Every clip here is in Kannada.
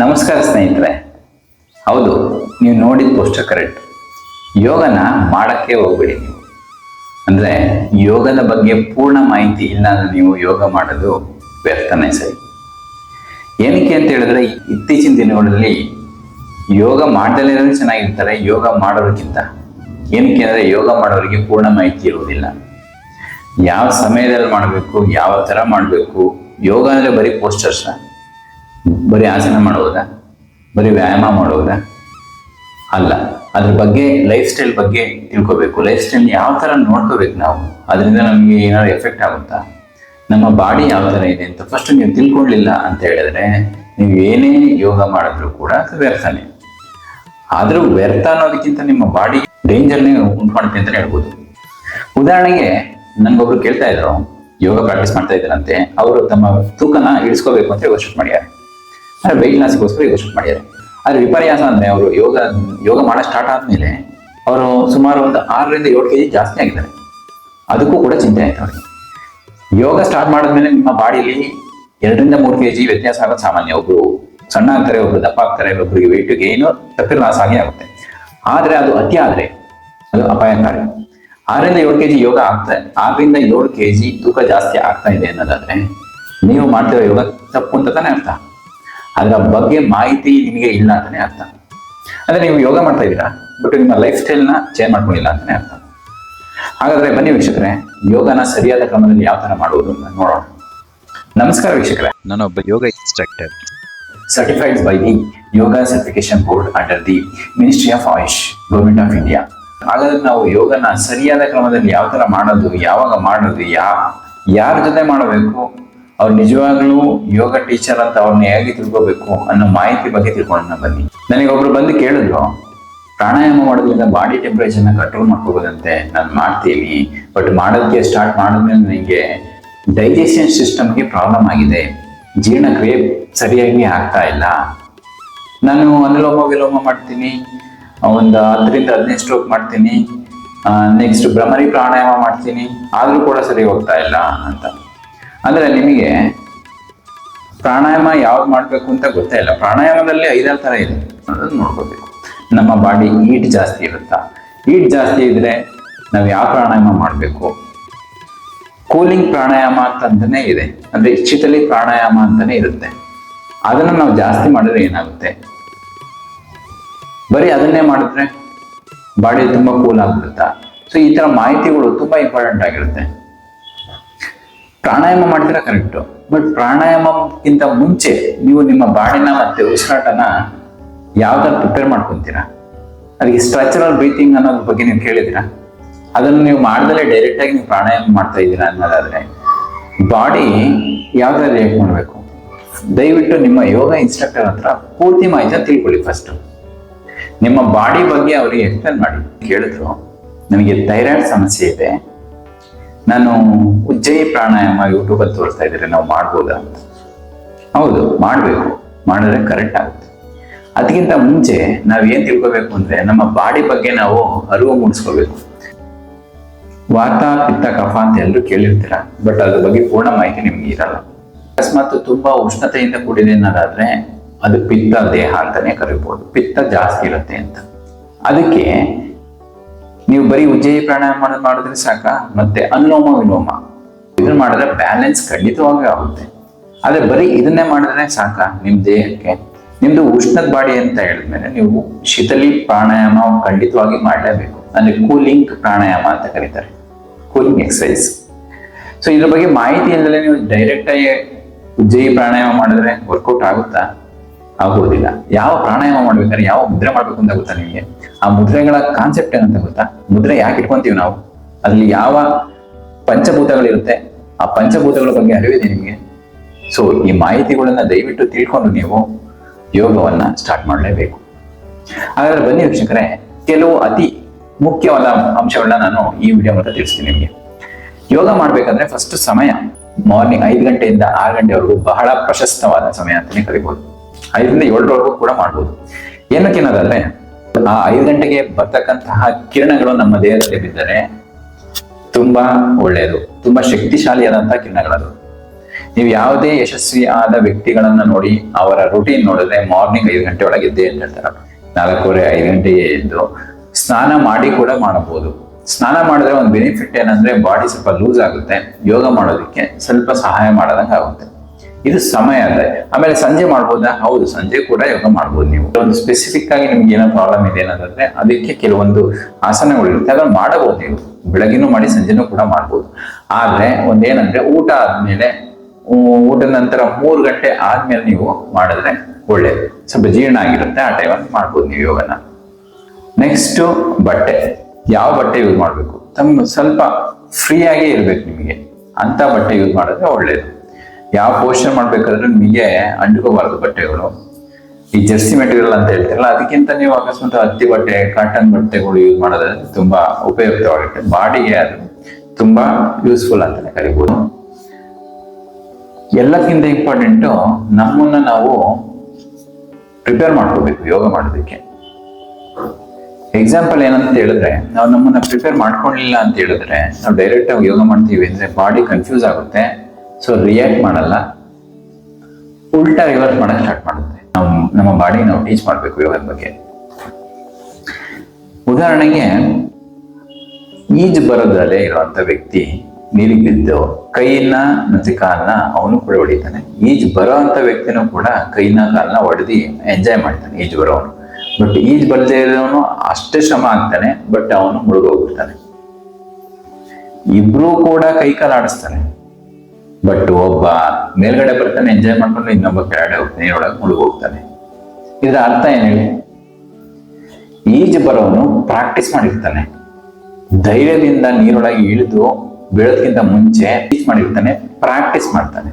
ನಮಸ್ಕಾರ ಸ್ನೇಹಿತರೆ. ಹೌದು, ನೀವು ನೋಡಿದ ಪೋಸ್ಟರ್ ಕರೆಕ್ಟ್ ಯೋಗನ ಮಾಡೋಕ್ಕೆ ಹೋಗ್ಬೇಡಿ ನೀವು. ಅಂದರೆ ಯೋಗದ ಬಗ್ಗೆ ಪೂರ್ಣ ಮಾಹಿತಿ ಇಲ್ಲ ಅಂದರೆ ನೀವು ಯೋಗ ಮಾಡೋದು ವ್ಯರ್ಥನೇ ಸರಿ. ಏನಕ್ಕೆ ಅಂತ ಹೇಳಿದ್ರೆ, ಇತ್ತೀಚಿನ ದಿನಗಳಲ್ಲಿ ಯೋಗ ಮಾಡದಲ್ಲೇ ಚೆನ್ನಾಗಿರ್ತಾರೆ, ಯೋಗ ಮಾಡೋದಕ್ಕಿಂತ ಏನಕ್ಕೆ ಅಂದರೆ ಯೋಗ ಮಾಡೋರಿಗೆ ಪೂರ್ಣ ಮಾಹಿತಿ ಇರುವುದಿಲ್ಲ. ಯಾವ ಸಮಯದಲ್ಲಿ ಮಾಡಬೇಕು, ಯಾವ ಥರ ಮಾಡಬೇಕು, ಯೋಗ ಅಂದರೆ ಬರೀ ಪೋಸ್ಟರ್ಸ್ ಬರೀ ಆಸನ ಮಾಡುವುದಾ ಬರೀ ವ್ಯಾಯಾಮ ಮಾಡುವುದಾ ಅಲ್ಲ, ಅದ್ರ ಬಗ್ಗೆ ಲೈಫ್ ಸ್ಟೈಲ್ ಬಗ್ಗೆ ತಿಳ್ಕೊಬೇಕು. ಲೈಫ್ ಸ್ಟೈಲ್ ಯಾವ ಥರ ನೋಡ್ಕೋಬೇಕು ನಾವು? ಅದರಿಂದ ನಮಗೆ ಏನಾದ್ರು ಎಫೆಕ್ಟ್ ಆಗುತ್ತಾ? ನಮ್ಮ ಬಾಡಿ ಯಾವ ಥರ ಇದೆ ಅಂತ ಫಸ್ಟ್ ನೀವು ತಿಳ್ಕೊಳ್ಳಿಲ್ಲ ಅಂತ ಹೇಳಿದ್ರೆ ನೀವು ಏನೇ ಯೋಗ ಮಾಡಿದ್ರು ಕೂಡ ಅದು ವ್ಯರ್ಥನೇ. ಆದರೂ ವ್ಯರ್ಥ ಅನ್ನೋದಕ್ಕಿಂತ ನಿಮ್ಮ ಬಾಡಿ ಡೇಂಜರ್ನೇ ಉಂಟು ಮಾಡುತ್ತೆ ಅಂತ ಹೇಳ್ಬೋದು. ಉದಾಹರಣೆಗೆ ನನ್ಗೊಬ್ರು ಕೇಳ್ತಾ ಇದ್ರು, ಯೋಗ ಪ್ರಾಕ್ಟೀಸ್ ಮಾಡ್ತಾ ಇದ್ದಾರಂತೆ, ಅವರು ತಮ್ಮ ತೂಕನ ಇಳಿಸ್ಕೋಬೇಕು ಅಂತ ಯೋಚನೆ ಮಾಡ್ಯಾರ ಅಂದ್ರೆ ವೆಯ್ಟ್ ಲಾಸ್ಗೋಸ್ಕರ ಯೋಚನೆ ಮಾಡ್ಯಾರ ಆದ್ರೆ ವಿಪರ್ಯಾಸ ಅಂದ್ರೆ ಅವರು ಯೋಗ ಯೋಗ ಮಾಡೋ ಸ್ಟಾರ್ಟ್ ಆದಮೇಲೆ ಅವರು ಸುಮಾರು ಒಂದು ಆರರಿಂದ ಏಳು ಕೆಜಿ ಜಾಸ್ತಿ ಆಗಿದ್ದಾರೆ. ಅದಕ್ಕೂ ಕೂಡ ಚಿಂತೆ ಆಯ್ತು ಅವ್ರಿಗೆ. ಯೋಗ ಸ್ಟಾರ್ಟ್ ಮಾಡಿದ್ಮೇಲೆ ನಿಮ್ಮ ಬಾಡಿಲಿ ಎರಡರಿಂದ ಮೂರು ಕೆಜಿ ವ್ಯತ್ಯಾಸ ಆಗೋದು ಸಾಮಾನ್ಯ. ಒಬ್ರು ಸಣ್ಣ ಆಗ್ತಾರೆ, ಒಬ್ರು ದಪ್ಪ ಆಗ್ತಾರೆ ಒಬ್ಬರಿಗೆ ವೆಯ್ಟ್ ಗೇನು ತಪ್ಪಿರ ಲಾಸ್ ಆಗಿ ಆಗುತ್ತೆ. ಆದ್ರೆ ಅದು ಅತಿ ಆದ್ರೆ ಅದು ಅಪಾಯಕಾರಿ. ಆರರಿಂದ ಏಳು ಕೆಜಿ ಯೋಗ ಆಗ್ತಾ, ಆರರಿಂದ ಏಳು ಕೆಜಿ ತೂಕ ಜಾಸ್ತಿ ಆಗ್ತಾ ಇದೆ ಅನ್ನೋದಾದ್ರೆ ನೀವು ಮಾಡ್ತಿರೋ ಯೋಗ ತಪ್ಪು ಅಂತ ತಾನೇ ಅರ್ಥ. ಅದರ ಬಗ್ಗೆ ಮಾಹಿತಿ ನಿಮಗೆ ಇಲ್ಲ ಅಂತಾನೆ ಅರ್ಥ. ಅಂದ್ರೆ ನೀವು ಯೋಗ ಮಾಡ್ತಾ ಇದ್ದೀರಾ ಬಟ್ ನಿಮ್ಮ ಲೈಫ್ ಸ್ಟೈಲ್ನ ಚೇಂಜ್ ಮಾಡ್ಕೊಂಡಿಲ್ಲ ಅಂತಾನೆ ಅರ್ಥ. ಹಾಗಾದ್ರೆ ಬನ್ನಿ ವೀಕ್ಷಕರೇ ಯೋಗನ ಸರಿಯಾದ ಕ್ರಮದಲ್ಲಿ ಯಾವ ತರ ಮಾಡುವುದು ಅಂತ ನೋಡೋಣ. ನಮಸ್ಕಾರ ವೀಕ್ಷಕರೇ. ನಾನೊಬ್ಬ yoga instructor certified by the yoga certification board under the ministry of AYUSH government of India ಹಾಗಾದ್ರೆ ನಾವು ಯೋಗನ ಸರಿಯಾದ ಕ್ರಮದಲ್ಲಿ ಯಾವ ತರ ಮಾಡೋದು ಯಾವಾಗ ಮಾಡೋದು ಯಾ ಯಾರ ಜೊತೆ ಮಾಡಬೇಕು ಅವ್ರು ನಿಜವಾಗ್ಲೂ ಯೋಗ ಟೀಚರ್ ಅಂತ ಅವ್ರನ್ನ ಹೇಗೆ ತಿಳ್ಕೋಬೇಕು ಅನ್ನೋ ಮಾಹಿತಿ ಬಗ್ಗೆ ತಿಳ್ಕೊಂಡ ಬನ್ನಿ. ನನಗೊಬ್ರು ಬಂದು ಕೇಳಿದ್ರು, ಪ್ರಾಣಾಯಾಮ ಮಾಡೋದ್ರಿಂದ ಬಾಡಿ ಟೆಂಪರೇಚರ್ನ ಕಂಟ್ರೋಲ್ ಮಾಡ್ಕೋಬೋದಂತೆ, ನಾನು ಮಾಡ್ತೀನಿ ಬಟ್ ಮಾಡೋದಕ್ಕೆ ಸ್ಟಾರ್ಟ್ ಮಾಡಿದ್ಮೇಲೆ ನನಗೆ ಡೈಜೆಷನ್ ಸಿಸ್ಟಮ್ಗೆ ಪ್ರಾಬ್ಲಮ್ ಆಗಿದೆ, ಜೀರ್ಣಕ್ರಿಯೆ ಸರಿಯಾಗಿ ಆಗ್ತಾ ಇಲ್ಲ. ನಾನು ಅನುಲೋಮ ವಿಲೋಮ ಮಾಡ್ತೀನಿ, ಒಂದು ಹತ್ತರಿಂದ ಹದಿನೈದು ಸ್ಟ್ರೋಕ್ ಮಾಡ್ತೀನಿ ನೆಕ್ಸ್ಟ್ ಭ್ರಮರಿ ಪ್ರಾಣಾಯಾಮ ಮಾಡ್ತೀನಿ, ಆದರೂ ಕೂಡ ಸರಿ ಹೋಗ್ತಾ ಇಲ್ಲ, ಅಂತ. ಅಂದರೆ ನಿಮಗೆ ಪ್ರಾಣಾಯಾಮ ಯಾವ್ದು ಮಾಡಬೇಕು ಅಂತ ಗೊತ್ತೇ ಇಲ್ಲ. ಪ್ರಾಣಾಯಾಮದಲ್ಲಿ ಐದಾರು ಥರ ಇದೆ. ಅನ್ನೋದನ್ನ ನೋಡ್ಕೋಬೇಕು. ನಮ್ಮ ಬಾಡಿ ಈಟ್ ಜಾಸ್ತಿ ಇರುತ್ತಾ? ಈಟ್ ಜಾಸ್ತಿ ಇದ್ರೆ ನಾವು ಯಾವ ಪ್ರಾಣಾಯಾಮ ಮಾಡಬೇಕು? ಕೂಲಿಂಗ್ ಪ್ರಾಣಾಯಾಮ ಅಂತಂತಾನೆ ಇದೆ. ಅಂದ್ರೆ ಇಚ್ಛಿತಲಿ ಪ್ರಾಣಾಯಾಮ ಅಂತಾನೆ ಇರುತ್ತೆ. ಅದನ್ನ ನಾವು ಜಾಸ್ತಿ ಮಾಡಿದ್ರೆ ಏನಾಗುತ್ತೆ? ಬರೀ ಅದನ್ನೇ ಮಾಡಿದ್ರೆ ಬಾಡಿ ತುಂಬಾ ಕೂಲ್ ಆಗ್ಬಿಡುತ್ತಾ? ಸೊ ಈ ತರ ಮಾಹಿತಿಗಳು ತುಂಬಾ ಇಂಪಾರ್ಟೆಂಟ್ ಆಗಿರುತ್ತೆ. ಪ್ರಾಣಾಯಾಮ ಮಾಡ್ತೀರಾ ಕರೆಕ್ಟು ಬಟ್ ಪ್ರಾಣಾಯಾಮಕ್ಕಿಂತ ಮುಂಚೆ ನೀವು ನಿಮ್ಮ ಬಾಡಿನ ಮತ್ತೆ ಉಸಿರಾಟನ ಯಾವ್ದಾರ ಪ್ರಿಪೇರ್ ಮಾಡ್ಕೊತೀರಾ? ಅದಕ್ಕೆ ಸ್ಟ್ರಕ್ಚರಲ್ ಬ್ರೀತಿಂಗ್ ಅನ್ನೋದ್ರ ಬಗ್ಗೆ ನೀವು ಕೇಳಿದಿರಾ ಅದನ್ನು ನೀವು ಮಾಡ್ದಲೇ ಡೈರೆಕ್ಟ್ ಆಗಿ ನೀವು ಪ್ರಾಣಾಯಾಮ ಮಾಡ್ತಾ ಇದ್ದೀರಾ ಅನ್ನೋದಾದ್ರೆ ಬಾಡಿ ಯಾವ್ದಾರ ರಿಯಾಕ್ಟ್ ಮಾಡಬೇಕು? ದಯವಿಟ್ಟು ನಿಮ್ಮ ಯೋಗ ಇನ್ಸ್ಟ್ರಕ್ಟರ್ ಹತ್ರ ಪೂರ್ತಿ ಮಾಹಿತಿ ತಿಳ್ಕೊಳ್ಳಿ ಫಸ್ಟ್ ನಿಮ್ಮ ಬಾಡಿ ಬಗ್ಗೆ ಅವ್ರಿಗೆ ಎಕ್ಸ್ಪ್ಲೇನ್ ಮಾಡಿ. ಕೇಳಿದ್ರು, ನನಗೆ ಥೈರಾಯ್ಡ್ ಸಮಸ್ಯೆ ಇದೆ. ನಾನು ಉಜ್ಜಯಿ ಪ್ರಾಣಾಯಾಮ ಯೂಟ್ಯೂಬಲ್ಲಿ ತೋರಿಸ್ತಾ ಇದ್ದೀರಿ ನಾವು ಮಾಡ್ಬೋದಾ ಅಂತ. ಹೌದು, ಮಾಡಬೇಕು. ಮಾಡಿದ್ರೆ ಕರೆಕ್ಟ್ ಆಗುತ್ತೆ. ಅದಕ್ಕಿಂತ ಮುಂಚೆ ನಾವು ಏನು ತಿಳ್ಕೋಬೇಕು ಅಂದ್ರೆ ನಮ್ಮ ಬಾಡಿ ಬಗ್ಗೆ ನಾವು ಅರಿವು ಮೂಡಿಸ್ಕೋಬೇಕು. ವಾತ ಪಿತ್ತ, ಕಫ ಅಂತ ಎಲ್ಲರೂ ಕೇಳಿರ್ತೀರ? ಬಟ್ ಅದ್ರ ಬಗ್ಗೆ ಪೂರ್ಣ ಮಾಹಿತಿ ನಿಮ್ಗೆ ಇರಲ್ಲ. ಅಕಸ್ಮಾತ್ ತುಂಬಾ ಉಷ್ಣತೆಯಿಂದ ಕೂಡಿದೆ ಅನ್ನೋದಾದ್ರೆ ಅದು ಪಿತ್ತ ದೇಹ ಅಂತಾನೆ ಕರಿಬೋದು. ಪಿತ್ತ ಜಾಸ್ತಿ ಇರುತ್ತೆ ಅಂತ. ಅದಕ್ಕೆ ನೀವು ಬರೀ ಉಜ್ಜಯಿ ಪ್ರಾಣಾಯಾಮ ಮಾಡೋದು ಮಾಡಿದ್ರೆ ಸಾಕ? ಮತ್ತೆ ಅನುಲೋಮ ವಿಲೋಮ. ಇದನ್ನ ಮಾಡಿದ್ರೆ ಬ್ಯಾಲೆನ್ಸ್ ಖಂಡಿತವಾಗಿ ಆಗುತ್ತೆ. ಆದ್ರೆ ಬರೀ ಇದನ್ನೇ ಮಾಡಿದ್ರೆ ಸಾಕ? ನಿಮ್ ದೇಹಕ್ಕೆ. ನಿಮ್ದು ಉಷ್ಣದ ಬಾಡಿ ಅಂತ ಹೇಳಿದ್ಮೇಲೆ ನೀವು ಶೀತಲಿ ಪ್ರಾಣಾಯಾಮ ಖಂಡಿತವಾಗಿ ಮಾಡಲೇಬೇಕು. ಅಂದ್ರೆ ಕೂಲಿಂಗ್ ಪ್ರಾಣಾಯಾಮ ಅಂತ ಕರೀತಾರೆ. ಕೂಲಿಂಗ್ ಎಕ್ಸಸೈಸ್ ಸೊ ಇದ್ರ ಬಗ್ಗೆ ಮಾಹಿತಿ ಇಲ್ಲದೆ ನೀವು ಡೈರೆಕ್ಟ್ ಆಗಿ ಉಜ್ಜಯಿ ಪ್ರಾಣಾಯಾಮ ಮಾಡಿದ್ರೆ ವರ್ಕೌಟ್ ಆಗುತ್ತಾ? ಆಗೋದಿಲ್ಲ ಯಾವ ಪ್ರಾಣಾಯಾಮ ಮಾಡ್ಬೇಕಾದ್ರೆ ಯಾವ ಮುದ್ರೆ ಮಾಡ್ಬೇಕು ಅಂತ ಗೊತ್ತಾ ನಿಮಗೆ? ಆ ಮುದ್ರೆಗಳ ಕಾನ್ಸೆಪ್ಟ್ ಏನಂತ ಗೊತ್ತಾ? ಮುದ್ರೆ ಯಾಕೆ ಇಟ್ಕೊಂತೀವಿ ನಾವು? ಅಲ್ಲಿ ಯಾವ ಪಂಚಭೂತಗಳಿರುತ್ತೆ? ಆ ಪಂಚಭೂತಗಳ ಬಗ್ಗೆ ಅರಿವಿದೆ ನಿಮಗೆ? ಸೊ ಈ ಮಾಹಿತಿಗಳನ್ನ ದಯವಿಟ್ಟು ತಿಳ್ಕೊಂಡು ನೀವು ಯೋಗವನ್ನ ಸ್ಟಾರ್ಟ್ ಮಾಡಲೇಬೇಕು. ಹಾಗಾದ್ರೆ ಬನ್ನಿ ವೀಕ್ಷಕರೇ, ಕೆಲವು ಅತಿ ಮುಖ್ಯವಾದ ಅಂಶಗಳನ್ನ ನಾನು ಈ ವಿಡಿಯೋ ಮೂಲಕ ತಿಳಿಸ್ತೀನಿ ನಿಮಗೆ. ಯೋಗ ಮಾಡ್ಬೇಕಂದ್ರೆ ಫಸ್ಟ್ ಸಮಯ ಮಾರ್ನಿಂಗ್ ಐದು ಗಂಟೆಯಿಂದ ಆರು ಗಂಟೆವರೆಗೂ ಬಹಳ ಪ್ರಶಸ್ತವಾದ ಸಮಯ ಅಂತಲೇ ಕರಿಬಹುದು ಐದರಿಂದ ಏಳರವರೆಗೂ ಕೂಡ ಮಾಡ್ಬೋದು. ಏನಕ್ಕೆ ಅನ್ನೋದಾದ್ರೆ, ಆ ಐದು ಗಂಟೆಗೆ ಬರ್ತಕ್ಕಂತಹ ಕಿರಣಗಳು ನಮ್ಮ ದೇಹದಲ್ಲಿ ಬಿದ್ದರೆ ತುಂಬಾ ಒಳ್ಳೆಯದು, ತುಂಬಾ ಶಕ್ತಿಶಾಲಿಯಾದಂತಹ ಕಿರಣಗಳದು. ನೀವು ಯಾವುದೇ ಯಶಸ್ವಿ ಆದ ವ್ಯಕ್ತಿಗಳನ್ನ ನೋಡಿ ಅವರ ರುಟೀನ್ ನೋಡಿದ್ರೆ ಮಾರ್ನಿಂಗ್ ಐದು ಗಂಟೆ ಒಳಗೆ ಅಂತ ಹೇಳ್ತಾರೆ, ನಾಲ್ಕೂವರೆ, ಐದು ಗಂಟೆಗೆ ಎದ್ದು ಸ್ನಾನ ಮಾಡಿ ಕೂಡ ಮಾಡಬಹುದು ಸ್ನಾನ ಮಾಡಿದ್ರೆ ಒಂದು ಬೆನಿಫಿಟ್ ಏನಂದ್ರೆ ಬಾಡಿ ಸ್ವಲ್ಪ ಲೂಸ್ ಆಗುತ್ತೆ, ಯೋಗ ಮಾಡೋದಕ್ಕೆ ಸ್ವಲ್ಪ ಸಹಾಯ ಮಾಡೋದಂಗೆ ಆಗುತ್ತೆ ಇದು ಸಮಯ ಅಲ್ಲ ಆಮೇಲೆ ಸಂಜೆ ಮಾಡ್ಬೋದಾ? ಹೌದು, ಸಂಜೆ ಕೂಡ ಯೋಗ ಮಾಡ್ಬೋದು ನೀವು. ಒಂದು ಸ್ಪೆಸಿಫಿಕ್ ಆಗಿ ನಿಮ್ಗೆ ಏನೋ ಪ್ರಾಬ್ಲಮ್ ಇದೆ ಅನ್ನೋದಾದ್ರೆ ಅದಕ್ಕೆ ಕೆಲವೊಂದು ಆಸನಗಳಿರುತ್ತೆ. ಅದನ್ನ ಮಾಡಬಹುದು ನೀವು. ಬೆಳಗಿನೂ ಮಾಡಿ, ಸಂಜೆನೂ ಕೂಡ ಮಾಡ್ಬೋದು. ಆದ್ರೆ ಒಂದೇನಂದ್ರೆ ಊಟ ಆದ್ಮೇಲೆ ಊಟದ ನಂತರ ಮೂರು ಗಂಟೆ ಆದ್ಮೇಲೆ ನೀವು ಮಾಡಿದ್ರೆ ಒಳ್ಳೇದು. ಸ್ವಲ್ಪ ಜೀರ್ಣ ಆಗಿರುತ್ತೆ. ಆ ಟೈಮಲ್ಲಿ ಮಾಡ್ಬೋದು ನೀವು ಯೋಗನ. ನೆಕ್ಸ್ಟ್ ಬಟ್ಟೆ. ಯಾವ ಬಟ್ಟೆ ಯೂಸ್ ಮಾಡಬೇಕು? ತಮ್ಮ ಸ್ವಲ್ಪ ಫ್ರೀ ಆಗಿ ಇರ್ಬೇಕು ನಿಮಗೆ. ಅಂತ ಬಟ್ಟೆ ಯೂಸ್ ಮಾಡಿದ್ರೆ ಒಳ್ಳೇದು. ಯಾವ ಪೋಷಣೆ ಮಾಡ್ಬೇಕಾದ್ರೆ ನಿಮಗೆ ಅಂಟ್ಕೋಬಾರ್ದು ಬಟ್ಟೆಗಳು. ಈ ಜರ್ಸಿ ಮೆಟೀರಿಯಲ್ ಅಂತ ಹೇಳ್ತಾರಲ್ಲ, ಅದಕ್ಕಿಂತ ನೀವು ಅಕಸ್ಮಾತ್ ಹತ್ತಿ ಬಟ್ಟೆ, ಕಾಟನ್ ಬಟ್ಟೆಗಳು ಯೂಸ್ ಮಾಡೋದ್ರೆ ತುಂಬಾ ಉಪಯುಕ್ತವಾಗುತ್ತೆ. ಬಾಡಿಗೆ ಅದು ತುಂಬಾ ಯೂಸ್ಫುಲ್ ಅಂತಾನೆ ಕರಿಬೋದು. ಎಲ್ಲಕ್ಕಿಂತ ಇಂಪಾರ್ಟೆಂಟು ನಮ್ಮನ್ನ ನಾವು ಪ್ರಿಪೇರ್ ಮಾಡ್ಕೋಬೇಕು, ಯೋಗ ಮಾಡೋದಕ್ಕೆ. ಎಕ್ಸಾಂಪಲ್ ಏನಂತ ಹೇಳಿದ್ರೆ, ನಾವು ನಮ್ಮನ್ನ ಪ್ರಿಪೇರ್ ಮಾಡ್ಕೊಳ್ಳಿಲ್ಲ ಅಂತ ಹೇಳಿದ್ರೆ, ನಾವು ಡೈರೆಕ್ಟ್ ಆಗಿ ಯೋಗ ಮಾಡ್ತೀವಿ ಅಂದ್ರೆ ಬಾಡಿ ಕನ್ಫ್ಯೂಸ್ ಆಗುತ್ತೆ. ಸೊ ರಿಯಾಕ್ಟ್ ಮಾಡಲ್ಲ. ಉಲ್ಟಾ ರಿವರ್ಸ್ ಮಾಡಕ್ ಸ್ಟಾರ್ಟ್ ಮಾಡುತ್ತೆ. ನಾವು ನಮ್ಮ ಬಾಡಿ ನಾವು ಟೀಚ್ ಮಾಡ್ಬೇಕು ಯೋಗದ ಬಗ್ಗೆ. ಉದಾಹರಣೆಗೆ, ಈಜು ಬರೋದ್ರಲ್ಲೇ ಇರುವಂತ ವ್ಯಕ್ತಿ ನೀರಿಗೆ ಬಿದ್ದು ಕೈಯನ್ನ ಮತ್ತೆ ಕಾಲನ್ನ ಅವನು ಕೂಡ ಹೊಡಿತಾನೆ. ಈಜು ಬರೋ ಅಂತ ವ್ಯಕ್ತಿನೂ ಕೂಡ ಕೈನ ಕಾಲನ್ನ ಹೊಡೆದಿ ಎಂಜಾಯ್ ಮಾಡ್ತಾನೆ ಈಜು ಬರೋವನು. ಬಟ್ ಈಜು ಬರದೇ ಇರೋನು ಅಷ್ಟೇ ಶ್ರಮ ಆಗ್ತಾನೆ ಬಟ್ ಅವನು ಮುಳುಗೋಗ್ಬಿಡ್ತಾನೆ. ಇಬ್ರು ಕೂಡ ಕೈ ಕಾಲು ಆಡಿಸ್ತಾನೆ ಬಟ್ ಒಬ್ಬ ಮೇಲ್ಗಡೆ ಬರ್ತಾನೆ ಎಂಜಾಯ್ ಮಾಡ್ಕೊಂಡು ಇನ್ನೊಬ್ಬ ಕೆಳಗಡೆ ಹೋಗ್ತಾನೆ ನೀರೊಳಗೆ ಮುಳುಗೋಗ್ತಾನೆ ಇದರ ಅರ್ಥ ಏನು ಹೇಳಿ? ಈಜು ಬರೋನು ಪ್ರಾಕ್ಟೀಸ್ ಮಾಡಿರ್ತಾನೆ. ಧೈರ್ಯದಿಂದ ನೀರೊಳಗೆ ಇಳಿದು ಬೀಳೋದಕ್ಕಿಂತ ಮುಂಚೆ ಈಜ್ ಮಾಡಿರ್ತಾನೆ ಪ್ರಾಕ್ಟೀಸ್ ಮಾಡ್ತಾನೆ.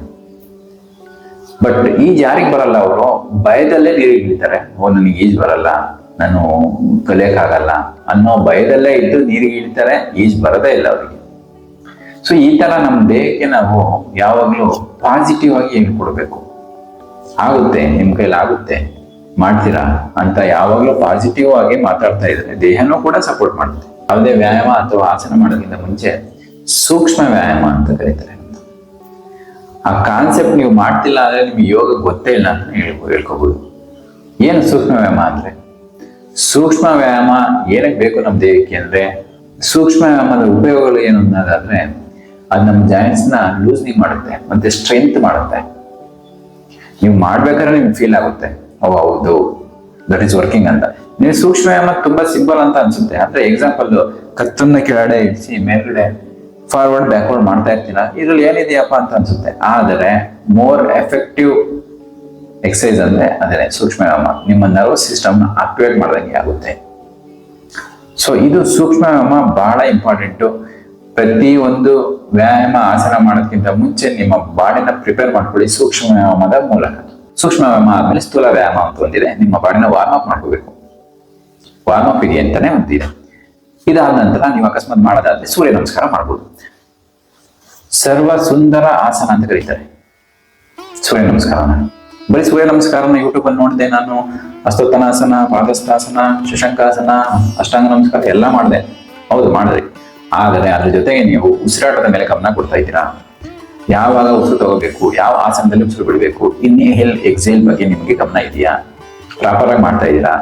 ಬಟ್ ಈಜ್ ಯಾರಿಗೆ ಬರಲ್ಲ ಅವರು? ಭಯದಲ್ಲೇ ನೀರಿಗೆ ಇಳಿತಾರೆ. ಓ, ನನಗೆ ಈಜ್ ಬರಲ್ಲ, ನಾನು ಕಲಿಯಕ್ಕಾಗಲ್ಲ ಅನ್ನೋ ಭಯದಲ್ಲೇ ಇದ್ದು ನೀರಿಗೆ ಇಳಿತಾರೆ, ಈಜ್ ಬರೋದೇ ಇಲ್ಲ ಅವರಿಗೆ. ಸೊ ಈ ತರ ನಮ್ಮ ದೇಹಕ್ಕೆ ನಾವು ಯಾವಾಗ್ಲೂ ಪಾಸಿಟಿವ್ ಆಗಿ ಹೇಳ್ಕೊಡ್ಬೇಕು ಆಗುತ್ತೆ, ನಿಮ್ ಕೈಲಿ ಆಗುತ್ತೆ. ಮಾಡ್ತೀರಾ? ಅಂತ ಯಾವಾಗ್ಲೂ ಪಾಸಿಟಿವ್ ಆಗಿ ಮಾತಾಡ್ತಾ ಇದ್ರೆ ದೇಹನೂ ಕೂಡ ಸಪೋರ್ಟ್ ಮಾಡುತ್ತೆ. ಯಾವುದೇ ವ್ಯಾಯಾಮ ಅಥವಾ ಆಸನ ಮಾಡೋದಕ್ಕಿಂತ ಮುಂಚೆ ಸೂಕ್ಷ್ಮ ವ್ಯಾಯಾಮ ಅಂತ ಕರೀತಾರೆ. ಆ ಕಾನ್ಸೆಪ್ಟ್ ನೀವು ಮಾಡ್ತಿಲ್ಲ ಅಂದ್ರೆ ನಿಮ್ಗೆ ಯೋಗ ಗೊತ್ತೇ ಇಲ್ಲ ಅಂತ ಹೇಳ್ಕೊ ಹೇಳ್ಕೋಬಹುದು ಏನು ಸೂಕ್ಷ್ಮ ವ್ಯಾಯಾಮ ಅಂದ್ರೆ? ಸೂಕ್ಷ್ಮ ವ್ಯಾಯಾಮ ಏನಕ್ಕೆ ಬೇಕು ನಮ್ಮ ದೇಹಕ್ಕೆ ಅಂದ್ರೆ? ಸೂಕ್ಷ್ಮ ವ್ಯಾಯಾಮದ ಉಪಯೋಗಗಳು ಏನು ಅನ್ನೋದಾದ್ರೆ ಅದು ನಮ್ಮ ಜಾಯಿಂಟ್ಸ್ನ ಲೂಸ್ನಿಂಗ್ ಮಾಡುತ್ತೆ, ಮತ್ತೆ ಸ್ಟ್ರೆಂತ್ ಮಾಡುತ್ತೆ. ನೀವು ಮಾಡ್ಬೇಕಾದ್ರೆ ನಿಮ್ಗೆ ಫೀಲ್ ಆಗುತ್ತೆ. ಓ, ಹೌದು. ದಟ್ ಈಸ್ ವರ್ಕಿಂಗ್ ಅಂತ. ನೀವು ಸೂಕ್ಷ್ಮ ವ್ಯಾಯಾಮ ತುಂಬಾ ಸಿಂಪಲ್ ಅಂತ ಅನ್ಸುತ್ತೆ. ಅಂದ್ರೆ ಎಕ್ಸಾಂಪಲ್ ಕತ್ತನ್ನ ಕೆಳಗಡೆ ಮೇಲ್ಗಡೆ ಫಾರ್ವರ್ಡ್ ಬ್ಯಾಕ್ವರ್ಡ್ ಮಾಡ್ತಾ ಇರ್ತೀರ? ಇದ್ರಲ್ಲಿ ಏನಿದೆಯಪ್ಪ ಅಂತ ಅನ್ಸುತ್ತೆ? ಆದರೆ ಮೋರ್ ಎಫೆಕ್ಟಿವ್ ಎಕ್ಸಸೈಸ್ ಅಂದ್ರೆ ಅದೇ ಸೂಕ್ಷ್ಮ ವ್ಯಾಯಾಮ. ನಿಮ್ಮ ನರ್ವಸ್ ಸಿಸ್ಟಮ್ನ ಆಕ್ಟಿವೇಟ್ ಮಾಡ್ದಂಗೆ ಆಗುತ್ತೆ. ಸೊ ಇದು ಸೂಕ್ಷ್ಮ ವ್ಯಾಯಾಮ ಬಹಳ ಇಂಪಾರ್ಟೆಂಟು ಪ್ರತಿ ಒಂದು ವ್ಯಾಯಾಮ ಆಸನ ಮಾಡೋದಕ್ಕಿಂತ ಮುಂಚೆ ನಿಮ್ಮ ಬಾಡಿನ ಪ್ರಿಪೇರ್ ಮಾಡ್ಕೊಳ್ಳಿ ಸೂಕ್ಷ್ಮ ವ್ಯಾಯಾಮದ ಮೂಲಕ. ಸೂಕ್ಷ್ಮ ವ್ಯಾಯಾಮ ಆದ್ಮೇಲೆ ಸ್ಥೂಲ ವ್ಯಾಯಾಮ ಅಂತ ಒಂದಿದೆ ನಿಮ್ಮ ಬಾಡಿನ ವಾರ್ಮ್ ಅಪ್ ಮಾಡ್ಕೋಬೇಕು. ವಾರ್ಮ್ ಅಪ್ ಇದೆ ಅಂತಾನೆ ಒಂದಿದೆ ಇದಾದ ನಂತರ ನೀವು ಅಕಸ್ಮಾತ್ ಮಾಡೋದಾದ್ರೆ ಸೂರ್ಯ ನಮಸ್ಕಾರ ಮಾಡ್ಬೋದು. ಸರ್ವ ಸುಂದರ ಆಸನ ಅಂತ ಕರೀತಾರೆ. ಸೂರ್ಯ ನಮಸ್ಕಾರನ. ಬರೀ ಸೂರ್ಯ ನಮಸ್ಕಾರನ ಯೂಟ್ಯೂಬ್ ಅಲ್ಲಿ ನೋಡಿದೆ ನಾನು. ಅಸ್ತೋತ್ತನಾಸನ ಪಾದಸ್ಥಾಸನ, ಶಶಂಕಾಸನ, ಅಷ್ಟಾಂಗ ನಮಸ್ಕಾರ ಎಲ್ಲ ಮಾಡಿದೆ. ಹೌದು ಮಾಡಿದ್ರಿ ಆದರೆ ಅದ್ರ ಜೊತೆಗೆ ನೀವು ಉಸಿರಾಟದ ಮೇಲೆ ಗಮನ ಕೊಡ್ತಾ ಇದ್ದೀರಾ? ಯಾವಾಗ ಉಸಿರು ತಗೋಬೇಕು, ಯಾವ ಆಸನದಲ್ಲಿ ಉಸಿರು ಬಿಡಬೇಕು ಇನ್ಹೇಲ್ ಎಕ್ಸೇಲ್ ಬಗ್ಗೆ ನಿಮಗೆ ಗಮನ ಇದೆಯಾ? ಪ್ರಾಪರ್ ಆಗಿ ಮಾಡ್ತಾ ಇದ್ದೀರಾ?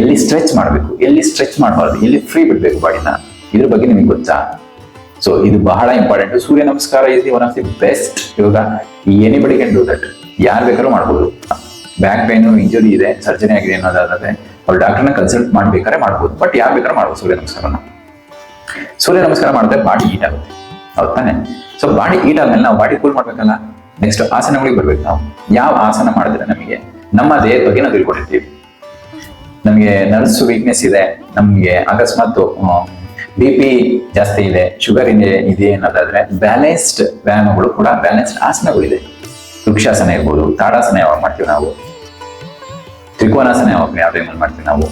ಎಲ್ಲಿ ಸ್ಟ್ರೆಚ್ ಮಾಡಬೇಕು, ಎಲ್ಲಿ ಸ್ಟ್ರೆಚ್ ಮಾಡಬಾರ್ದು, ಎಲ್ಲಿ ಫ್ರೀ ಬಿಡಬೇಕು ಬಾಡಿನ? ಇದ್ರ ಬಗ್ಗೆ ನಿಮಗೆ ಗೊತ್ತಾ? ಸೊ ಇದು ಬಹಳ important Surya namaskar is the one of the best yoga. Anybody can do that ಯಾರು ಬೇಕಾದ್ರೂ ಮಾಡ್ಬೋದು. ಬ್ಯಾಕ್ ಪೇನ್ ಇಂಜುರಿ ಇದೆ ಸರ್ಜರಿ ಆಗಿದೆ ಅನ್ನೋದಾದ್ರೆ, ಅವ್ರು ಡಾಕ್ಟರ್ನ ಕನ್ಸಲ್ಟ್ ಮಾಡ್ಬೇಕಾದ್ರೆ ಮಾಡ್ಬೋದು. ಬಟ್ ಯಾರು ಬೇಕಾದ್ರೂ ಮಾಡ್ಬೋದು ಸೂರ್ಯ ನಮಸ್ಕಾರನ. ಸೂರ್ಯ ನಮಸ್ಕಾರ ಮಾಡಿದ್ರೆ ಬಾಡಿ ಹೀಟ್ ಆಗುತ್ತೆ. ಹೌದ್ ತಾನೆ? ಸೊ ಬಾಡಿ ಹೀಟ್ ಆದ್ಮೇಲೆ ನಾವು ಬಾಡಿ ಕೂಲ್ ಮಾಡ್ಬೇಕಲ್ಲ? ನೆಕ್ಸ್ಟ್ ಆಸನಗಳಿಗೆ ಬರ್ಬೇಕು ನಾವು. ಯಾವ ಆಸನ ಮಾಡಿದ್ರೆ ನಮಗೆ ನಮ್ಮ ದೇಹದ ಬಗ್ಗೆ ನಾವು ತಿಳ್ಕೊಂಡಿರ್ತೀವಿ. ನಮಗೆ ನರ್ಸ್ ವೀಕ್ನೆಸ್ ಇದೆ, ನಮಗೆ ಅಕಸ್ಮಾತ್ ಬಿ ಪಿ ಜಾಸ್ತಿ ಇದೆ ಶುಗರ್ ಇದೆ ಇದೆ ಅನ್ನೋದಾದ್ರೆ ಬ್ಯಾಲೆನ್ಸ್ಡ್ ವ್ಯಾಯಾಮಗಳು ಕೂಡ ಬ್ಯಾಲೆನ್ಸ್ಡ್ ಆಸನಗಳಿದೆ ವೃಕ್ಷಾಸನ ಇರ್ಬೋದು, ತಾಡಾಸನ ಯಾವಾಗ ಮಾಡ್ತೀವಿ ನಾವು? ತ್ರಿಕೋನಾಸನ ಯಾವಾಗ ಯಾವ ಟೈಮಲ್ಲಿ ಮಾಡ್ತೀವಿ ನಾವು?